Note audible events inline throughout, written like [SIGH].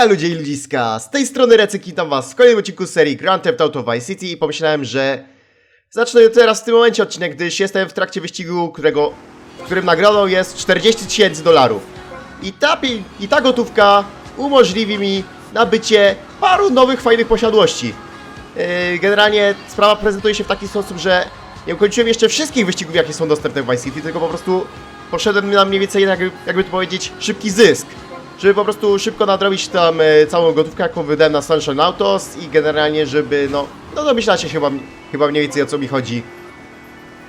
Heja ludzie i ludziska, z tej strony Recyk witam was w kolejnym odcinku serii Grand Theft Auto Vice City i pomyślałem, że zacznę teraz w tym momencie odcinek, gdyż jestem w trakcie wyścigu, którego, którym nagrodą jest 40 tysięcy dolarów. I ta, I ta gotówka umożliwi mi nabycie paru nowych fajnych posiadłości. Yy, Generalnie sprawa prezentuje się w taki sposób, że nie ukończyłem jeszcze wszystkich wyścigów, jakie są dostępne w Vice City, tylko po prostu poszedłem na mniej więcej, jakby, jakby to powiedzieć, szybki zysk. Żeby po prostu szybko nadrobić tam e, całą gotówkę, jaką wydałem na Sunshine Autos i generalnie, żeby no, no domyślacie się chyba, chyba mniej więcej o co mi chodzi.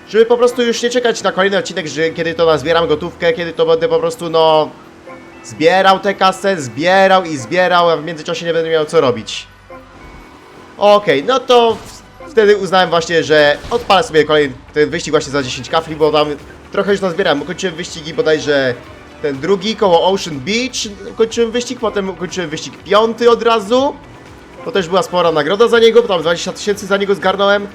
Żeby po prostu już nie czekać na kolejny odcinek, że kiedy to nazbieram gotówkę, kiedy to będę po prostu no zbierał tę kasę, zbierał i zbierał, a w międzyczasie nie będę miał co robić. Okej, no to wtedy uznałem właśnie, że odpalę sobie kolejny ten wyścig właśnie za 10 kafli, bo tam trochę już nazbierałem. Ukończyłem wyścigi bodajże ten drugi koło Ocean Beach, ukończyłem wyścig, potem ukończyłem wyścig piąty od razu. To też była spora nagroda za niego, bo tam 20 tysięcy za niego zgarnąłem.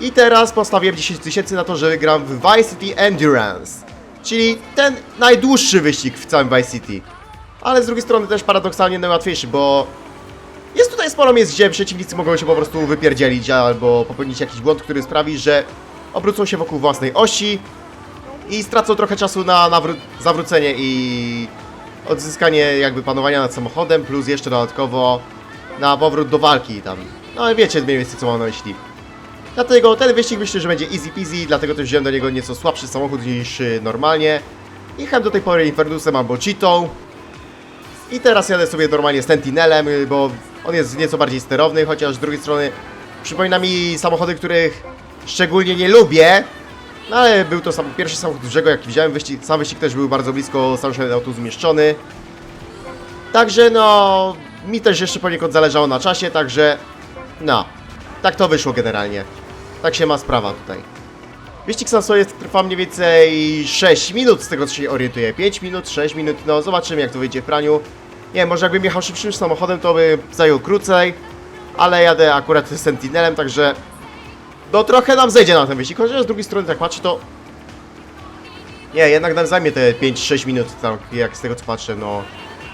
I teraz postawiłem 10 tysięcy na to, że gram w Vice City Endurance. Czyli ten najdłuższy wyścig w całym Vice City. Ale z drugiej strony też paradoksalnie najłatwiejszy, bo jest tutaj sporo miejsc, gdzie przeciwnicy mogą się po prostu wypierdzielić albo popełnić jakiś błąd, który sprawi, że obrócą się wokół własnej osi i stracą trochę czasu na zawrócenie i odzyskanie jakby panowania nad samochodem, plus jeszcze dodatkowo na powrót do walki tam. No i wiecie mniej więcej co mam na myśli. Dlatego ten wyścig myślę, że będzie easy peasy, dlatego też wziąłem do niego nieco słabszy samochód niż y, normalnie. Jechałem do tej pory Infernusem albo Cheetą, i teraz jadę sobie normalnie Sentinelem, y, bo on jest nieco bardziej sterowny, chociaż z drugiej strony przypomina mi samochody, których szczególnie nie lubię. No ale był to sam, pierwszy samochód dużego, jaki wziąłem. Wyścig, sam wyścig też był bardzo blisko Sunshine Auto zmieszczony. Także no, mi też jeszcze poniekąd zależało na czasie, także no, tak to wyszło generalnie. Tak się ma sprawa tutaj. Wyścig sam sobie trwa mniej więcej 6 minut, z tego co się orientuję. 5 minut, 6 minut, no zobaczymy jak to wyjdzie w praniu. Nie wiem, może jakbym jechał szybszym samochodem, to by zajął krócej, ale jadę akurat Sentinelem, także no trochę nam zejdzie na ten wyścig, chociaż z drugiej strony tak patrzę to... Nie, jednak nam zajmie te 5-6 minut, tak jak z tego co patrzę, no...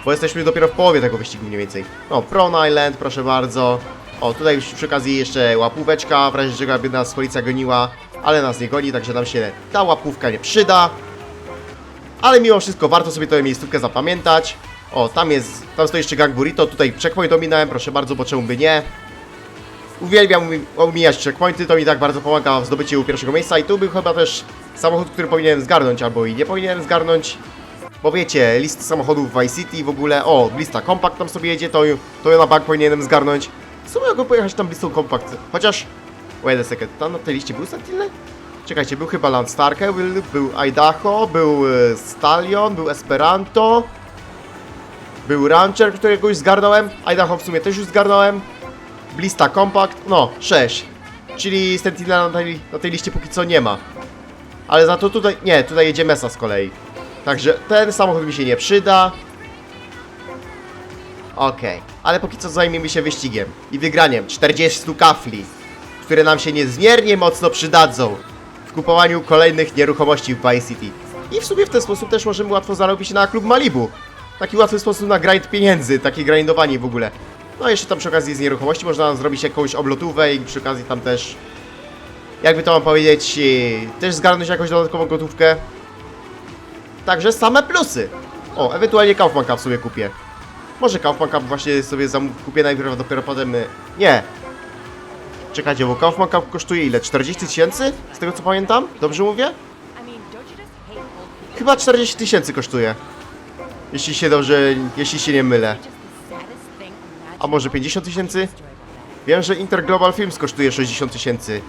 Bo jesteśmy dopiero w połowie tego wyścigu mniej więcej. No, Prawn Island, proszę bardzo. O, tutaj już przy okazji jeszcze łapóweczka, w razie czego by nas policja goniła, ale nas nie goni, także nam się ta łapówka nie przyda. Ale mimo wszystko warto sobie tę miejscówkę zapamiętać. O, tam jest, tam stoi jeszcze gang burrito, tutaj checkpoint ominąłem, proszę bardzo, bo czemu by nie. Uwielbiam omijać checkpointy, to mi tak bardzo pomaga w zdobyciu pierwszego miejsca i tu był chyba też samochód, który powinienem zgarnąć, albo i nie powinienem zgarnąć. Bo wiecie, list samochodów w Vice City w ogóle, o, lista Compact tam sobie jedzie, to, to ja na bank powinienem zgarnąć. Co mogę pojechać tam listą Compact? Chociaż, wait a second, tam na tej liście był Sentinel? Czekajcie, był chyba Landstarker, był, był Idaho, był e, Stallion, był Esperanto, był Rancher, którego już zgarnąłem, Idaho w sumie też już zgarnąłem, Blista Compact, no, 6. Czyli Sentinela na tej, na tej liście póki co nie ma. Ale za to tutaj, nie, tutaj jedzie Mesa z kolei. Także ten samochód mi się nie przyda. Okej, ale póki co zajmiemy się wyścigiem i wygraniem 40 kafli, które nam się niezmiernie mocno przydadzą w kupowaniu kolejnych nieruchomości w Vice City. I w sumie w ten sposób też możemy łatwo zarobić na klub Malibu. Taki łatwy sposób na grind pieniędzy, takie grindowanie w ogóle. No jeszcze tam przy okazji z nieruchomości można zrobić jakąś oblotówę i przy okazji tam też, jakby to mam powiedzieć, też zgarnąć jakąś dodatkową gotówkę. Także same plusy. O, ewentualnie Kaufman Cup sobie kupię. Może Kaufman Cup właśnie sobie kupię najpierw, a dopiero potem... Nie. Czekajcie, bo Kaufman Cup kosztuje ile? 40 tysięcy? Z tego co pamiętam? Dobrze mówię? Chyba 40 tysięcy kosztuje. Jeśli się dobrze... jeśli się nie mylę. A może 50 tysięcy? Wiem, że Interglobal Films kosztuje 60 tysięcy.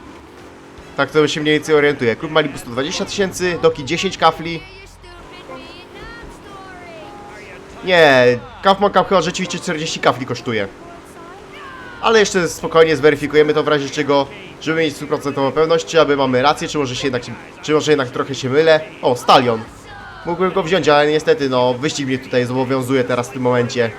Tak to się mniej więcej orientuje. Klub Malibu 120 tysięcy, Doki 10 kafli. Nie, Kaufman Cup chyba rzeczywiście 40 kafli kosztuje. Ale jeszcze spokojnie zweryfikujemy to w razie czego, żeby mieć stuprocentową pewność, czy aby mamy rację, czy może się jednak, czy może jednak trochę się mylę. O, Stalion. Mógłbym go wziąć, ale niestety, no, wyścig mnie tutaj zobowiązuje teraz w tym momencie.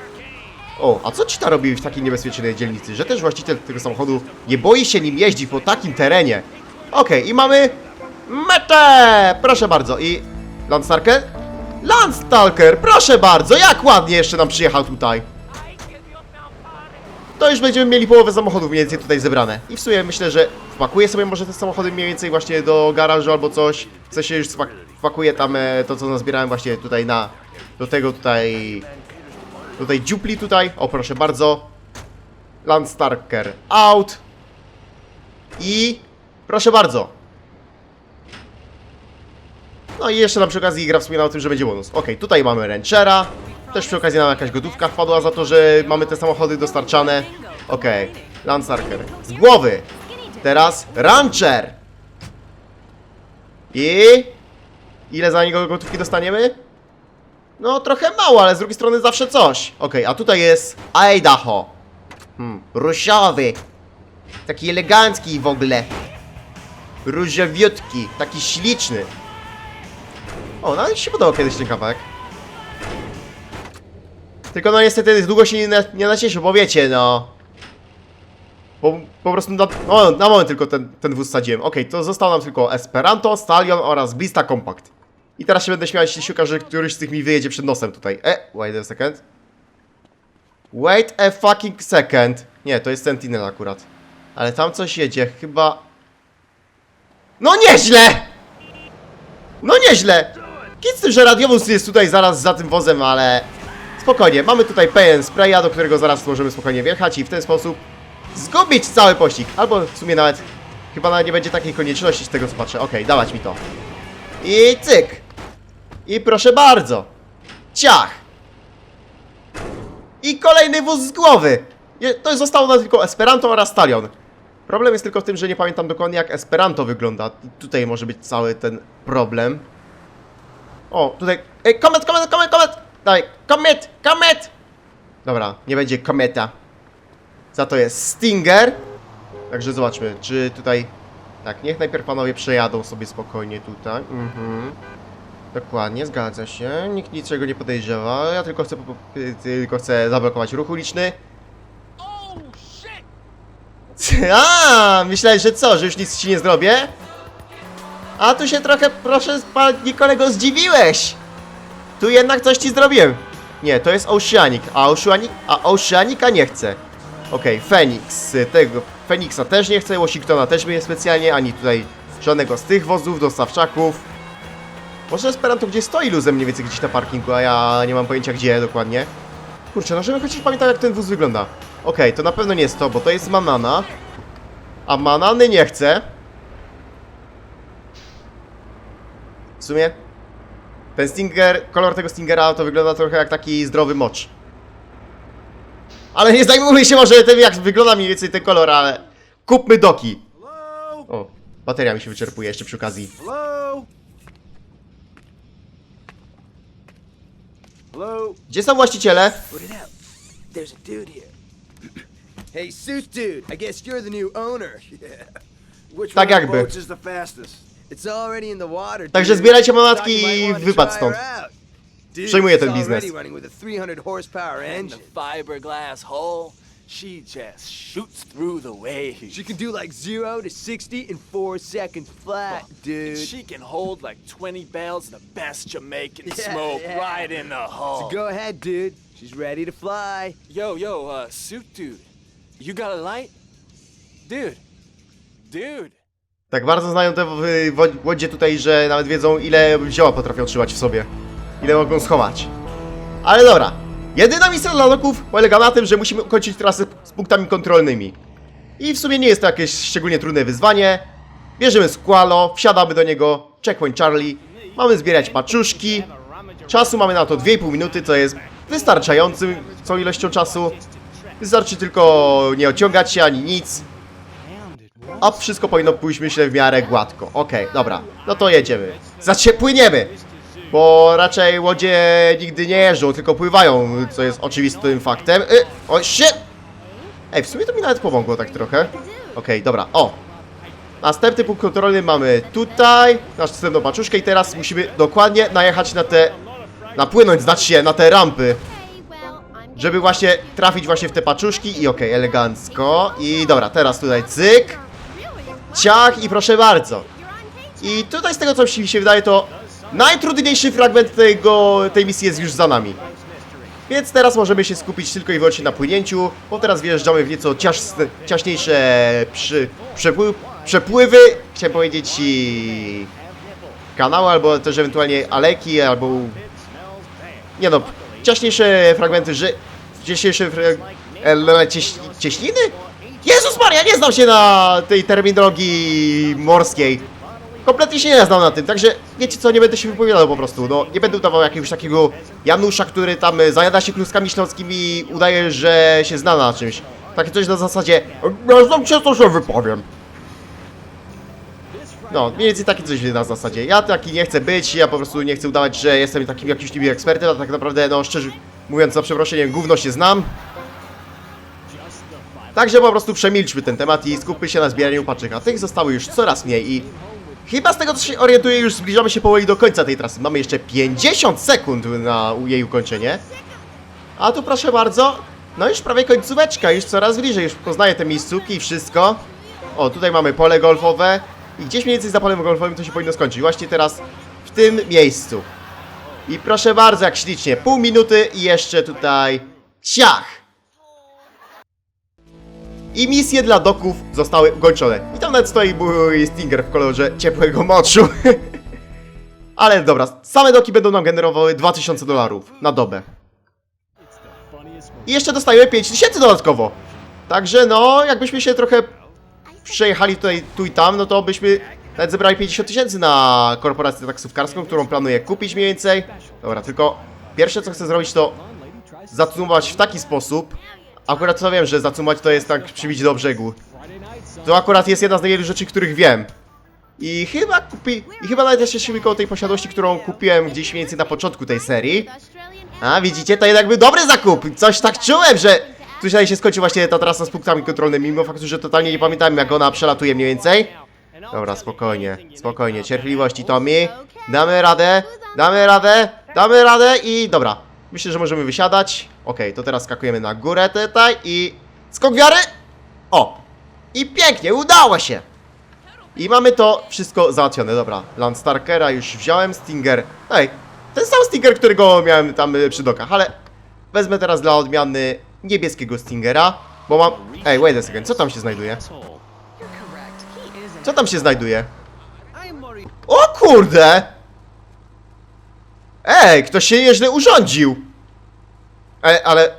O, a co ci ta robi w takiej niebezpiecznej dzielnicy? Że też właściciel tego samochodu nie boi się nim jeździć po takim terenie. Okej, i mamy metę! Proszę bardzo, i Landstalker? Landstalker, proszę bardzo, jak ładnie jeszcze nam przyjechał tutaj. to już będziemy mieli połowę samochodów mniej więcej tutaj zebrane. I w sumie myślę, że wpakuję sobie może te samochody mniej więcej właśnie do garażu albo coś. W sensie już wpak- wpakuję tam e, to, co nazbierałem właśnie tutaj na... Do tego tutaj... Tej dziupli tutaj. O, proszę bardzo. Landstarker out. I... Proszę bardzo. No i jeszcze na przy okazji gra wspomina o tym, że będzie bonus. Okej, tutaj mamy Ranchera. Też przy okazji nam jakaś gotówka wpadła za to, że mamy te samochody dostarczane. Okej, Landstarker. Z głowy. Teraz Rancher. I... Ile za niego gotówki dostaniemy? No trochę mało, ale z drugiej strony zawsze coś. Okej, a tutaj jest Idaho. Hmm, różowy. Taki elegancki w ogóle. Różowiutki, taki śliczny. O, nawet mi się podobał kiedyś ten kawałek. Tylko no niestety długo się nie, na, nie nacieszył, bo wiecie, no... Po, po prostu na, no, na moment tylko ten, ten wóz sadziłem. Okej, to zostało nam tylko Esperanto, Stallion oraz Blista Compact. I teraz się będę śmiał, jeśli się okaże, że któryś z tych mi wyjedzie przed nosem tutaj. E, wait a second. Wait a fucking second. Nie, to jest Sentinel akurat. Ale tam coś jedzie, chyba... No nieźle! No nieźle! Kit z tym, że radiowóz jest tutaj zaraz za tym wozem, ale... Spokojnie, mamy tutaj pełen spraya, do którego zaraz możemy spokojnie wjechać i w ten sposób zgubić cały pościg. Albo w sumie nawet... Chyba nawet nie będzie takiej konieczności z tego co patrzę. Okej, dawać mi to. I cyk! I proszę bardzo! Ciach! I kolejny wóz z głowy! To zostało nam tylko Esperanto oraz Stalion. Problem jest tylko w tym, że nie pamiętam dokładnie jak Esperanto wygląda. Tutaj może być cały ten problem. O, tutaj... Ej, komet, komet, komet, komet! Daj, komet, komet! Dobra, nie będzie kometa. Za to jest Stinger. Także zobaczmy, czy tutaj... Tak, niech najpierw panowie przejadą sobie spokojnie tutaj. Mhm. Dokładnie, zgadza się. Nikt niczego nie podejrzewa. Ja tylko chcę, tylko chcę zablokować ruch uliczny. [LAUGHS] A, myślałeś, że co, że już nic ci nie zrobię? A tu się trochę, proszę panie kolego, zdziwiłeś! Tu jednak coś ci zrobiłem. Nie, to jest Oceanic, a, Oceanic, a Oceanica nie chcę. Okej, Phoenix, y, tego, Phoenixa też nie chcę, Washingtona też mnie specjalnie, ani tutaj żadnego z tych wozów, dostawczaków. Może Esperanto gdzie stoi luzem mniej więcej gdzieś na parkingu, a ja nie mam pojęcia gdzie dokładnie. Kurczę, no żebym chociaż pamiętał jak ten wóz wygląda. Okej, to na pewno nie jest to, bo to jest Manana. A Manany nie chcę. W sumie ten Stinger, kolor tego Stingera to wygląda trochę jak taki zdrowy mocz. Ale nie zajmujmy się może tym jak wygląda mniej więcej ten kolor, ale kupmy doki. O, bateria mi się wyczerpuje jeszcze przy okazji. Hello? Gdzie są właściciele? Put it out. There's a dude here. [COUGHS] hey, suit dude. I guess you're the new owner. [LAUGHS] Yeah. Which Tak one of the jakby. boats is the fastest? It's already in the water. Także dude. zbierajcie Thought manatki you might i want to wypad try stąd. her out. Dude, Przejmuję ten biznes. already running with a 300 horsepower And engine. fiberglass hull, she just shoots through the waves. She can do like 0 to 60 in 4 seconds flat, dude. She can hold like 20 bales of the best Jamaican Yeah, smoke yeah. right in the hull. So go ahead, dude. She's ready to fly. Yo, yo, uh, suit dude, you got a light? Dude, dude. Tak bardzo znają te w- w- łodzie tutaj, że nawet wiedzą ile zioła potrafią trzymać w sobie. Ile mogą schować. Ale dobra. Jedyna misja dla loków polega na tym, że musimy ukończyć trasę z punktami kontrolnymi. I w sumie nie jest to jakieś szczególnie trudne wyzwanie. Bierzemy Squalo, wsiadamy do niego, checkpoint Charlie. Mamy zbierać paczuszki. Czasu mamy na to 2,5 minuty, co jest wystarczającym tą ilością czasu. Wystarczy tylko nie ociągać się ani nic. A wszystko powinno pójść, myślę, w miarę gładko. Okej, dobra. No to jedziemy. Znaczy, płyniemy! Bo raczej łodzie nigdy nie jeżdżą, tylko pływają, co jest oczywistym faktem. Y, o, shit! Ej, w sumie to mi nawet pomogło tak trochę. Okej, dobra, o! Następny punkt kontrolny mamy tutaj, następną paczuszkę i teraz musimy dokładnie najechać na te... Napłynąć, znaczy na te rampy. Żeby właśnie trafić właśnie w te paczuszki i okej, elegancko. I dobra, teraz tutaj cyk. Ciach i proszę bardzo. I tutaj z tego co mi się wydaje to najtrudniejszy fragment tego, tej misji jest już za nami. Więc teraz możemy się skupić tylko i wyłącznie na płynięciu, bo teraz wjeżdżamy w nieco ciasne, ciaśniejsze przy, przepły, przepływy, chciałem powiedzieć i kanały, albo też ewentualnie aleki, albo nie no, ciaśniejsze fragmenty, że ciaśniejsze fra, cieś, cieśniny? Jezus Maria, nie znam się na tej terminologii morskiej. Kompletnie się nie znam na tym, także wiecie co, nie będę się wypowiadał po prostu, no nie będę udawał jakiegoś takiego Janusza, który tam zajada się kluskami śląskimi i udaje, że się zna na czymś. Takie coś na zasadzie, ja znam się, to się wypowiem. No, mniej więcej takie coś na zasadzie. Ja taki nie chcę być, ja po prostu nie chcę udawać, że jestem takim jakimś niby ekspertem, a tak naprawdę, no szczerze mówiąc, za przeproszeniem, gówno się znam. Także po prostu przemilczmy ten temat i skupmy się na zbieraniu paczek, a tych zostało już coraz mniej i chyba z tego co się orientuję już zbliżamy się powoli do końca tej trasy. Mamy jeszcze 50 sekund na jej ukończenie. A tu proszę bardzo, no już prawie końcóweczka, już coraz bliżej, już poznaję te miejscówki i wszystko. O, tutaj mamy pole golfowe i gdzieś mniej więcej za polem golfowym to się powinno skończyć. Właśnie teraz w tym miejscu. I proszę bardzo, jak ślicznie, pół minuty i jeszcze tutaj ciach! I misje dla doków zostały ukończone. I tam nawet stoi Stinger w kolorze ciepłego moczu. [LAUGHS] Ale dobra, same doki będą nam generowały 2000 dolarów na dobę. I jeszcze dostajemy 5000 dodatkowo. Także no, jakbyśmy się trochę przejechali tutaj tu i tam, no to byśmy nawet zebrali 50 tysięcy na korporację taksówkarską, którą planuję kupić mniej więcej. Dobra, tylko pierwsze co chcę zrobić to zacumować w taki sposób. Akurat to wiem, że zacumować to jest tak przybić do brzegu. To akurat jest jedna z niewielu rzeczy, których wiem. I chyba kupi... I chyba nawet jeszcze się koło tej posiadłości, którą kupiłem gdzieś mniej więcej na początku tej serii. A, widzicie, to jednak był dobry zakup. Coś tak czułem, że tutaj się skończy właśnie ta trasa z punktami kontrolnymi, mimo faktu, że totalnie nie pamiętam jak ona przelatuje mniej więcej. Dobra, spokojnie, spokojnie, cierpliwości Tommy. Damy radę, damy radę, damy radę i dobra. Myślę, że możemy wysiadać. Okej, to teraz skakujemy na górę tutaj i... Skok wiary! O! I pięknie, udało się! I mamy to wszystko załatwione, dobra. Landstarkera już wziąłem, Stinger. Ej, ten sam Stinger, którego miałem tam y, przy dokach, ale wezmę teraz dla odmiany niebieskiego Stingera, bo mam... Ej, wait a second, co tam się znajduje? Co tam się znajduje? O kurde! Ej, ktoś się nieźle urządził! Ej, ale...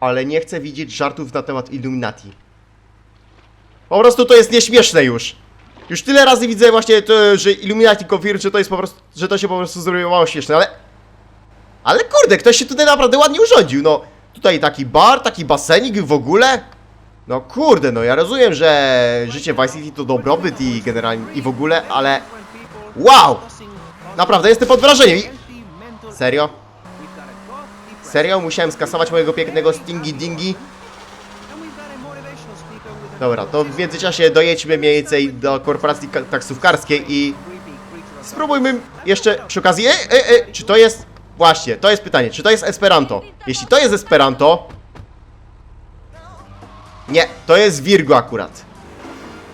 Ale nie chcę widzieć żartów na temat Illuminati. Po prostu to jest nieśmieszne już. Już tyle razy widzę właśnie to, że Illuminati Confirm, że to jest po prostu, że to się po prostu zrobiło śmieszne, ale... Ale kurde, ktoś się tutaj naprawdę ładnie urządził, no. Tutaj taki bar, taki basenik w ogóle. No kurde, no ja rozumiem, że życie Vice City to dobrobyt i generalnie i w ogóle, ale... Wow! Naprawdę jestem pod wrażeniem. Serio? Serio? Musiałem skasować mojego pięknego Stingy Dingy? Dobra, to w międzyczasie dojedźmy mniej więcej do korporacji ka- taksówkarskiej i spróbujmy jeszcze przy okazji. E, e, e, czy to jest. Właśnie, to jest pytanie, czy to jest Esperanto? Jeśli to jest Esperanto. Nie, to jest Virgo akurat.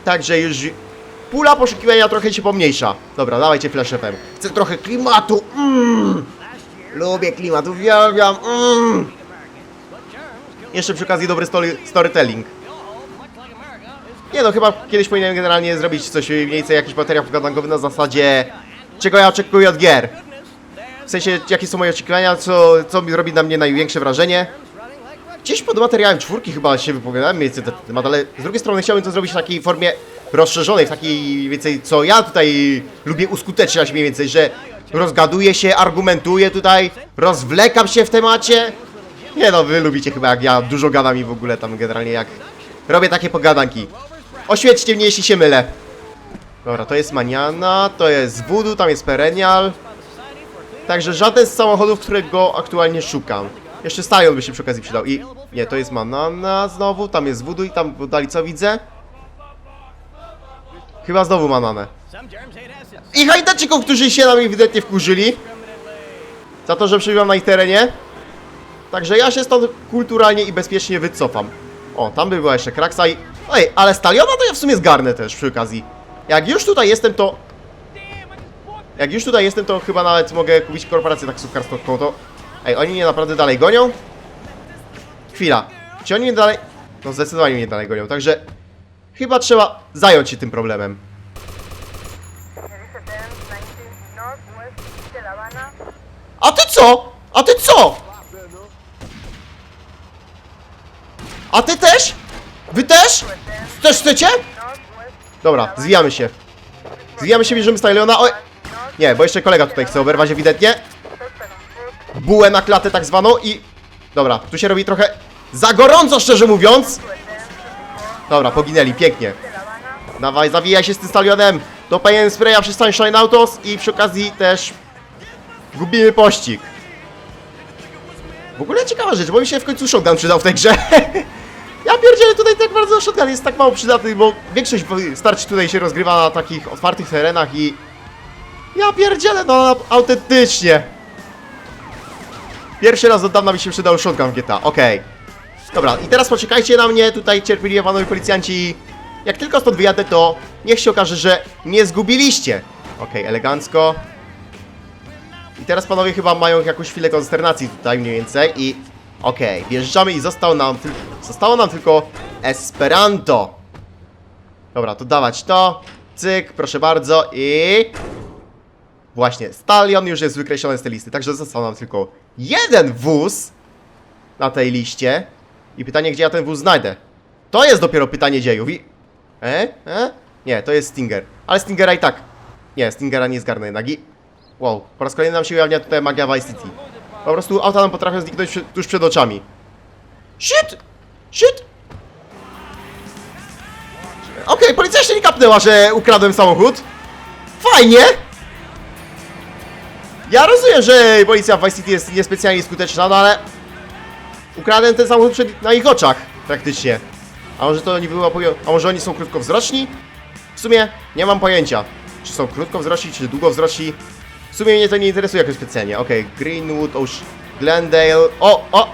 Także już pula poszukiwania trochę się pomniejsza. Dobra, dawajcie Flash FM. Chcę trochę klimatu. Mm. Lubię klimat, uwielbiam. Mm. Jeszcze przy okazji dobry story, storytelling. Nie no, chyba kiedyś powinienem generalnie zrobić coś, mniej więcej jakiś materiał pogadankowy na zasadzie czego ja oczekuję od gier. W sensie, jakie są moje oczekiwania, co, co mi robi na mnie największe wrażenie. Gdzieś pod materiałem czwórki chyba się wypowiadałem na ten temat, ale z drugiej strony chciałbym to zrobić w takiej formie rozszerzonej, w takiej więcej, co ja tutaj lubię uskuteczniać mniej więcej, że rozgaduję się, argumentuję tutaj, rozwlekam się w temacie. Nie no, wy lubicie chyba jak ja dużo gadam i w ogóle tam generalnie jak robię takie pogadanki. Oświećcie mnie, jeśli się mylę. Dobra, to jest Maniana, to jest Voodoo, tam jest Perennial. Także żaden z samochodów, którego aktualnie szukam. Jeszcze Stallion by się przy okazji przydał. I nie, to jest Manana znowu, tam jest Voodoo i tam w oddali co widzę? Chyba znowu Mananę. I hajdaczyków, którzy się na mnie ewidentnie wkurzyli. Za to, że przybywam na ich terenie. Także ja się stąd kulturalnie i bezpiecznie wycofam. O, tam by była jeszcze Kraksa i... Ej, ale Staliona to ja w sumie zgarnę też przy okazji. Jak już tutaj jestem, to... Jak już tutaj jestem, to chyba nawet mogę kupić korporację taksówkarską, to... Ej, oni mnie naprawdę dalej gonią? Chwila. Czy oni mnie dalej... No zdecydowanie mnie dalej gonią, także... Chyba trzeba zająć się tym problemem. A ty co? A ty co? A ty też? Wy też? Też chcecie? Dobra, zwijamy się. Zwijamy się, bierzemy Styliona. Oj! Nie, bo jeszcze kolega tutaj chce oberwać ewidentnie. Bułę na klatę tak zwaną i... Dobra, tu się robi trochę za gorąco, szczerze mówiąc. Dobra, poginęli, pięknie. Dawaj, zawijaj się z tym Stylionem. Do PN Spraya przy Sunshine Autos i przy okazji też Gubimy pościg. W ogóle ciekawa rzecz, bo mi się w końcu shotgun przydał w tej grze. [LAUGHS] ja pierdzielę tutaj tak bardzo shotgun jest tak mało przydatny, bo większość starć tutaj się rozgrywa na takich otwartych terenach i... Ja pierdzielę, no autentycznie. Pierwszy raz od dawna mi się przydał shotgun w GTA, okej. Dobra, i teraz poczekajcie na mnie, tutaj cierpliwie panowie policjanci. Jak tylko stąd wyjadę, to niech się okaże, że nie zgubiliście. Okej, elegancko. I teraz panowie chyba mają jakąś chwilę konsternacji tutaj mniej więcej i... Okej, wjeżdżamy i został nam zostało nam tylko Esperanto. Dobra, to dawać to. Cyk, proszę bardzo i... Właśnie, Stalion już jest wykreślony z tej listy, także został nam tylko jeden wóz na tej liście. I pytanie, gdzie ja ten wóz znajdę? To jest dopiero pytanie dziejów i... E? E? Nie, to jest Stinger. Ale Stingera i tak... Nie, Stingera nie zgarnę jednak i... Wow, po raz kolejny nam się ujawnia tutaj magia Vice City. Po prostu auta nam potrafią zniknąć tuż przed oczami. Shit! Shit! Okej, policja jeszcze nie kapnęła, że ukradłem samochód. Fajnie! Ja rozumiem, że policja w Vice City jest niespecjalnie skuteczna, no ale... Ukradłem ten samochód przed, na ich oczach, praktycznie. A może to było... pojo- A może oni są krótkowzroczni? W sumie nie mam pojęcia, czy są krótkowzroczni, czy długowzroczni. W sumie mnie to nie interesuje jakoś specjalnie. Okej, Greenwood, Osh, Glendale. O, o!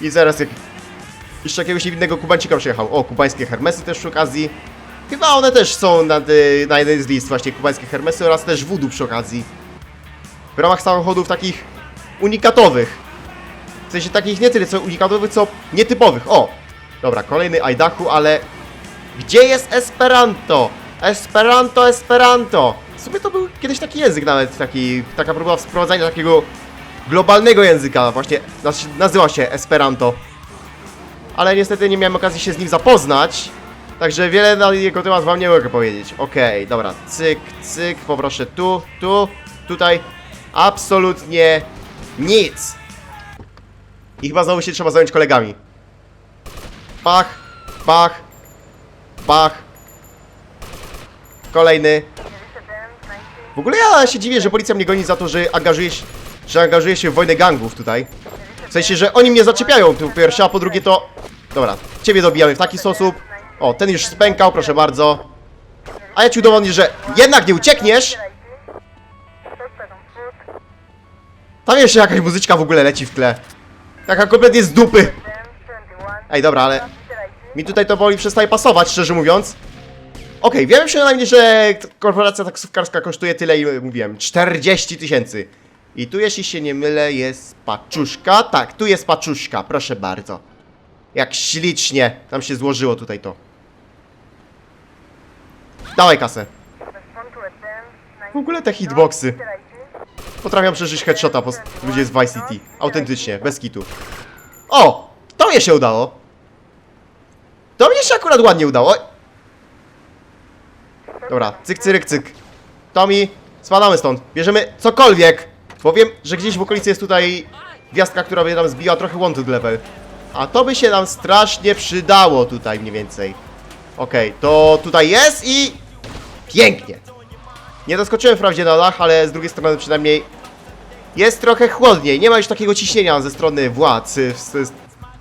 I zaraz jak... Jeszcze jakiegoś innego Kubańczyka przyjechał. O, kubańskie Hermesy też przy okazji. Chyba one też są na, na jeden z list, właśnie kubańskie Hermesy oraz też Voodoo przy okazji. W ramach samochodów takich unikatowych. W sensie takich nie tyle co unikatowych, co nietypowych. O! Dobra, kolejny Idaho, ale... Gdzie jest Esperanto? Esperanto, Esperanto! W sumie to był kiedyś taki język nawet, taki, taka próba wprowadzania takiego globalnego języka, właśnie naz- nazywa się Esperanto. Ale niestety nie miałem okazji się z nim zapoznać, także wiele na jego temat wam nie mogę powiedzieć. Okej, dobra, cyk, cyk, poproszę tu, tu, tutaj, absolutnie nic. I chyba znowu się trzeba zająć kolegami. Bach, bach, bach. Kolejny. W ogóle ja się dziwię, że policja mnie goni za to, że angażuje się, że angażuje się w wojnę gangów tutaj. W sensie, że oni mnie zaczepiają, po pierwsze, a po drugie to... Dobra, ciebie dobijamy w taki sposób. O, ten już spękał, proszę bardzo. A ja ci udowodnię, że jednak nie uciekniesz. Tam jeszcze jakaś muzyczka w ogóle leci w tle. Taka kompletnie z dupy. Ej, dobra, ale... Mi tutaj to woli przestaje pasować, szczerze mówiąc. Okej, wiemy przynajmniej, że korporacja taksówkarska kosztuje tyle, ile mówiłem. 40 tysięcy. I tu, jeśli się nie mylę, jest paczuszka. Tak, tu jest paczuszka, proszę bardzo. Jak ślicznie nam się złożyło tutaj to. Dawaj kasę. W ogóle te hitboxy. Potrafią przeżyć headshota po ludzie z Vice City. Autentycznie, bez kitu. O! To mnie się udało. To mnie się akurat ładnie udało. Dobra, cyk, cyryk, cyk. Tommy, spadamy stąd. Bierzemy cokolwiek. Bo wiem, że gdzieś w okolicy jest tutaj gwiazdka, która by nam zbiła trochę wanted level. A to by się nam strasznie przydało tutaj mniej więcej. Okej, to tutaj jest i... Pięknie. Nie doskoczyłem wprawdzie na dach, ale z drugiej strony przynajmniej jest trochę chłodniej. Nie ma już takiego ciśnienia ze strony władz, y, z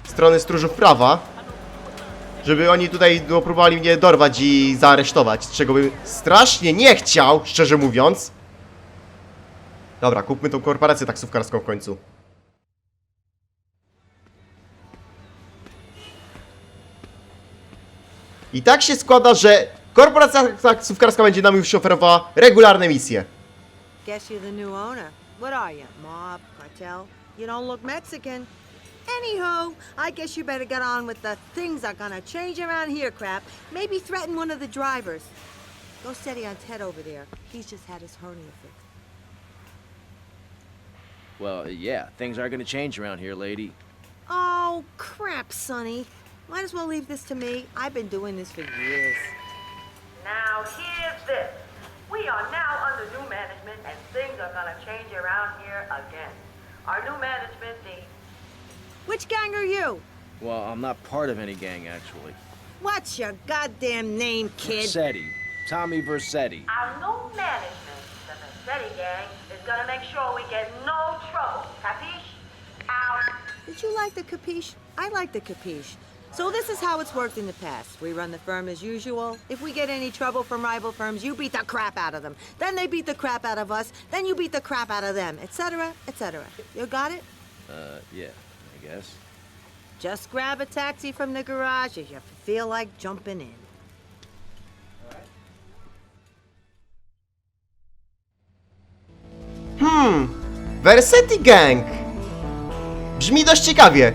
strony stróżów prawa. Żeby oni tutaj no, próbowali mnie dorwać i zaaresztować, czego bym strasznie nie chciał, szczerze mówiąc. Dobra, kupmy tą korporację taksówkarską w końcu. I tak się składa, że korporacja taksówkarska będzie nam już oferowała regularne misje. Guess you're the new owner. What are you, mob, cartel? You don't look Mexican. Anywho, I guess you better get on with the things are gonna change around here crap. Maybe threaten one of the drivers. Go steady on Ted over there. He's just had his hernia fixed. Well, uh, yeah, things are gonna change around here, lady. Oh, crap, Sonny. Might as well leave this to me. I've been doing this for years. Now here's this. We are now under new management and things are gonna change around here again. Our new management, the Which gang are you? Well, I'm not part of any gang, actually. What's your goddamn name, kid? Versetti. Tommy Versetti. our new management, the Versetti gang, is gonna make sure we get no trouble. Capiche? Out. Did you like the capiche? I like the capiche. So this is how it's worked in the past. We run the firm as usual. If we get any trouble from rival firms, you beat the crap out of them. Then they beat the crap out of us. Then you beat the crap out of them, etc., etc. You got it? Uh, yeah, I guess. Just grab a taxi from the garage if you feel like jumping in. Hmm, Versetti Gang! Brzmi dość ciekawie.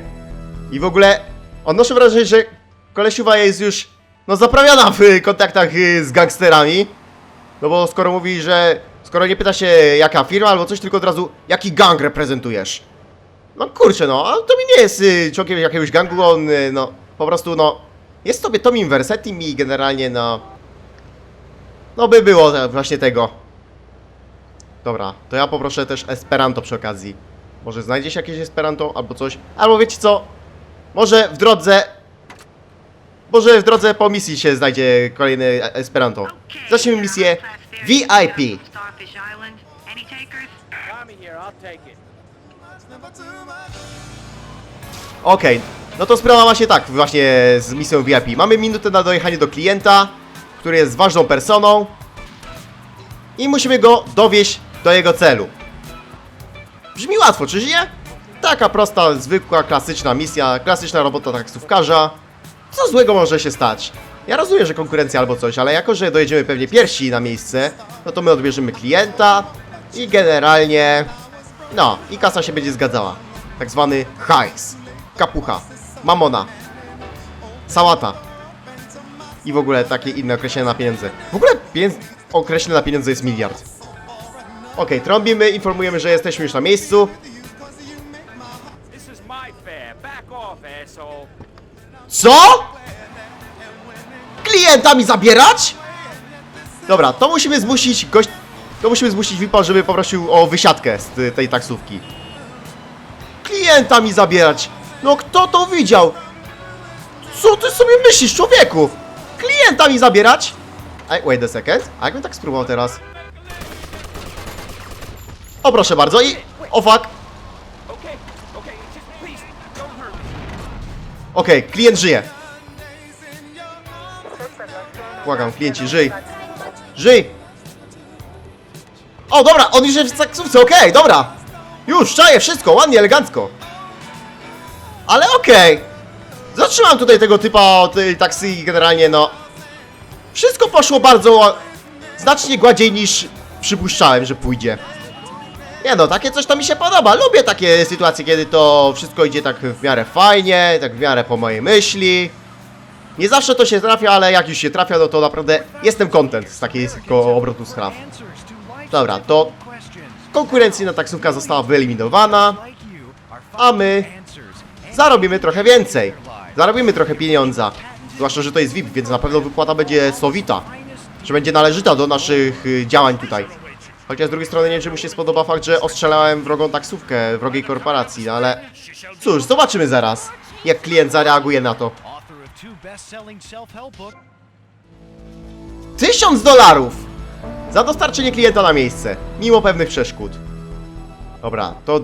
I w ogóle odnoszę wrażenie, że kolesiuwa jest już no zaprawiona w kontaktach y, z gangsterami. No bo skoro mówi, że skoro nie pyta się jaka firma albo coś, tylko od razu jaki gang reprezentujesz. No kurczę no, ale to mi nie jest y, członkiem jakiegoś gangu, on y, no po prostu no jest sobie Tomim Versettim i generalnie no no by było właśnie tego. Dobra, to ja poproszę też Esperanto przy okazji. Może znajdzie się jakieś Esperanto albo coś. Albo wiecie co? Może w drodze. Może w drodze po misji się znajdzie kolejny e- Esperanto. Zacznijmy misję VIP. Okej, no to sprawa ma się tak właśnie z misją VIP. Mamy minutę na dojechanie do klienta, który jest ważną personą. I musimy go dowieść do jego celu. Brzmi łatwo, czyż nie? Taka prosta, zwykła, klasyczna misja, klasyczna robota taksówkarza. Co złego może się stać? Ja rozumiem, że konkurencja albo coś, ale jako, że dojedziemy pewnie pierwsi na miejsce, no to my odbierzemy klienta i generalnie... No, i kasa się będzie zgadzała. Tak zwany hajs, kapucha, mamona, sałata i w ogóle takie inne określenia na pieniądze. W ogóle określenie na pieniądze jest miliard. Okej, trąbimy, informujemy, że jesteśmy już na miejscu. Co? Klienta mi zabierać? Dobra, to musimy zmusić gość... To musimy zmusić VIPa, żeby poprosił o wysiadkę z tej taksówki. Klienta mi zabierać! No kto to widział? Co ty sobie myślisz, człowieku? Klienta mi zabierać? Ej, wait a second. A jakbym tak spróbował teraz? O, proszę bardzo i... O, fuck. Okej, klient żyje. Błagam, klienci, żyj. Żyj! O, dobra, on już jest w taksówce, okej, dobra. Już, czaję wszystko, ładnie, elegancko. Ale okej. Zatrzymam tutaj tego typa od taksy i generalnie, no... Wszystko poszło bardzo... Znacznie gładziej niż przypuszczałem, że pójdzie. Nie no, takie coś to mi się podoba. Lubię takie sytuacje, kiedy to wszystko idzie tak w miarę fajnie, tak w miarę po mojej myśli. Nie zawsze to się trafia, ale jak już się trafia, no to naprawdę jestem content z takiego obrotu spraw. Dobra, to konkurencyjna taksówka została wyeliminowana, a my zarobimy trochę więcej. Zarobimy trochę pieniądza. Zwłaszcza, że to jest VIP, więc na pewno wypłata będzie sowita. Czy będzie należyta do naszych y, działań tutaj. Chociaż z drugiej strony nie wiem, czy mu się spodoba fakt, że ostrzelałem wrogą taksówkę wrogiej korporacji, no ale cóż, zobaczymy zaraz, jak klient zareaguje na to. Tysiąc dolarów za dostarczenie klienta na miejsce, mimo pewnych przeszkód. Dobra, to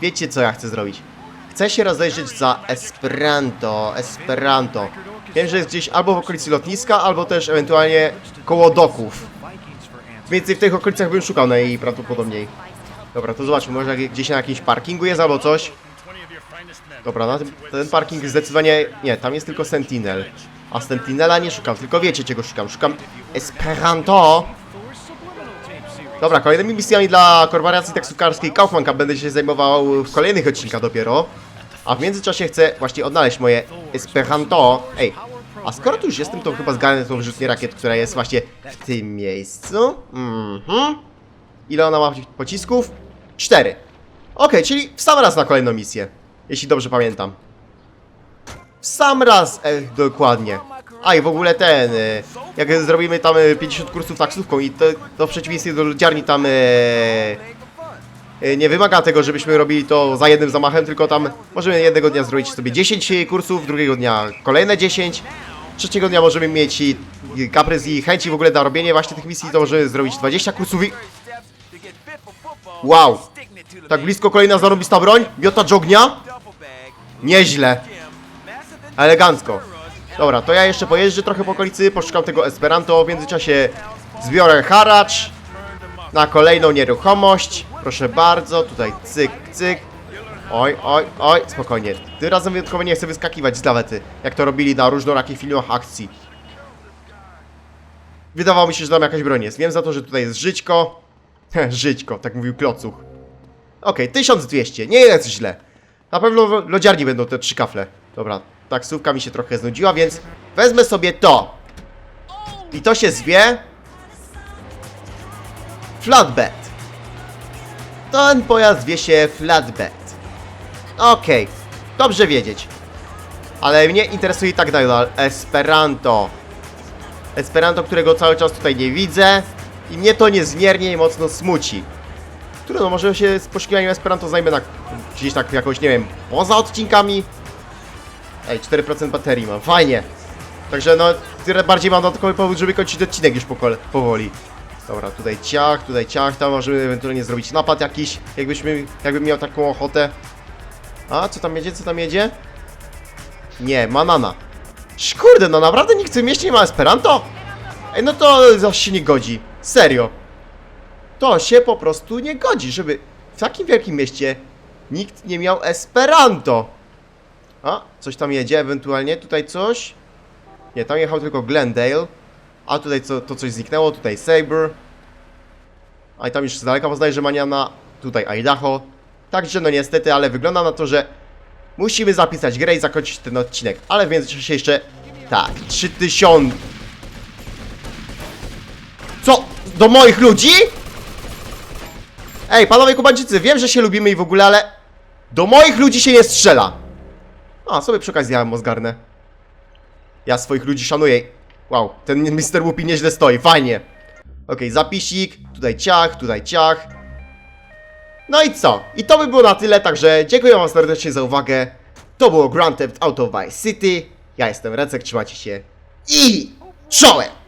wiecie co ja chcę zrobić. Chcę się rozejrzeć za Esperanto, Esperanto. Wiem, że jest gdzieś albo w okolicy lotniska, albo też ewentualnie koło doków. Więcej w tych okolicach bym szukał najprawdopodobniej. Dobra, to zobaczmy, może gdzieś na jakimś parkingu jest albo coś. Dobra, na tym, ten parking zdecydowanie... Nie, tam jest tylko Sentinel. A Sentinela nie szukam, tylko wiecie czego szukam. Szukam Esperanto. Dobra, kolejnymi misjami dla korporacji taksówkarskiej Kaufmanka będę się zajmował w kolejnych odcinkach dopiero. A w międzyczasie chcę właśnie odnaleźć moje Esperanto. Ej, a skoro tu już jestem, to chyba zgarnę tą wyrzutnię rakiet, która jest właśnie w tym miejscu. Mhm. Ile ona ma pocisków? Cztery. Okej, czyli w sam raz na kolejną misję. Jeśli dobrze pamiętam. W sam raz, e, dokładnie. A i w ogóle ten, e, jak zrobimy tam e, 50 kursów taksówką i to, to w przeciwieństwie do lodziarni tam e, e, nie wymaga tego, żebyśmy robili to za jednym zamachem, tylko tam możemy jednego dnia zrobić sobie 10 kursów, drugiego dnia kolejne 10, trzeciego dnia możemy mieć i, kaprys i chęci w ogóle na robienie właśnie tych misji, to możemy zrobić 20 kursów i... Wow! Tak blisko kolejna zarobista broń, miotacz ognia? Nieźle. Elegancko. Dobra, to ja jeszcze pojeżdżę trochę po okolicy, poszukam tego Esperanto, w międzyczasie zbiorę haracz na kolejną nieruchomość. Proszę bardzo, tutaj cyk, cyk. Oj, oj, oj, spokojnie. Tym razem wyjątkowo nie chcę wyskakiwać z lawety, jak to robili na różnorakich filmach akcji. Wydawało mi się, że tam jakaś broń jest. Wiem za to, że tutaj jest żyćko. Żyćko, tak mówił Klocuch. Okej, 1200, nie jest źle. Na pewno lodziarni będą te trzy kafle. Dobra, taksówka mi się trochę znudziła, więc wezmę sobie to. I to się zwie... Flatbed. Ten pojazd zwie się Flatbed. Okej, dobrze wiedzieć. Ale mnie interesuje i tak dalej Esperanto. Esperanto, którego cały czas tutaj nie widzę. I mnie to niezmiernie mocno smuci. Trudno, może się z poszukiwaniem Esperanto zajmę na, gdzieś tak jakoś, nie wiem, poza odcinkami. Ej, 4% baterii mam, fajnie. Także no, tyle bardziej mam dodatkowy powód, żeby kończyć odcinek już powoli. Dobra, tutaj ciach, tutaj ciach, tam możemy ewentualnie zrobić napad jakiś, jakbyśmy, jakbym miał taką ochotę. A, co tam jedzie, co tam jedzie? Nie, manana. Kurde, no naprawdę nikt w tym mieście nie ma Esperanto? Ej, no to zaś się nie godzi. Serio. To się po prostu nie godzi, żeby w takim wielkim mieście nikt nie miał Esperanto. A, coś tam jedzie ewentualnie, tutaj coś? Nie, tam jechał tylko Glendale. A tutaj co, to coś zniknęło, tutaj Saber. A i tam już z daleka poznaje, że maniana. Tutaj Idaho. Także no niestety, ale wygląda na to, że musimy zapisać grę i zakończyć ten odcinek. Ale w międzyczasie jeszcze... Tak, 3000... Co? Do moich ludzi? Ej, panowie Kubańczycy, wiem, że się lubimy i w ogóle, ale... Do moich ludzi się nie strzela! A, sobie przy okazji ja zgarnę. Ja swoich ludzi szanuję. Wow, ten Mr. Whoopi nieźle stoi, fajnie. Okej, zapisik, tutaj ciach, tutaj ciach. No i co? I to by było na tyle, także dziękuję wam serdecznie za uwagę. To było Grand Theft Auto Vice City. Ja jestem Recek, trzymajcie się. I czołem!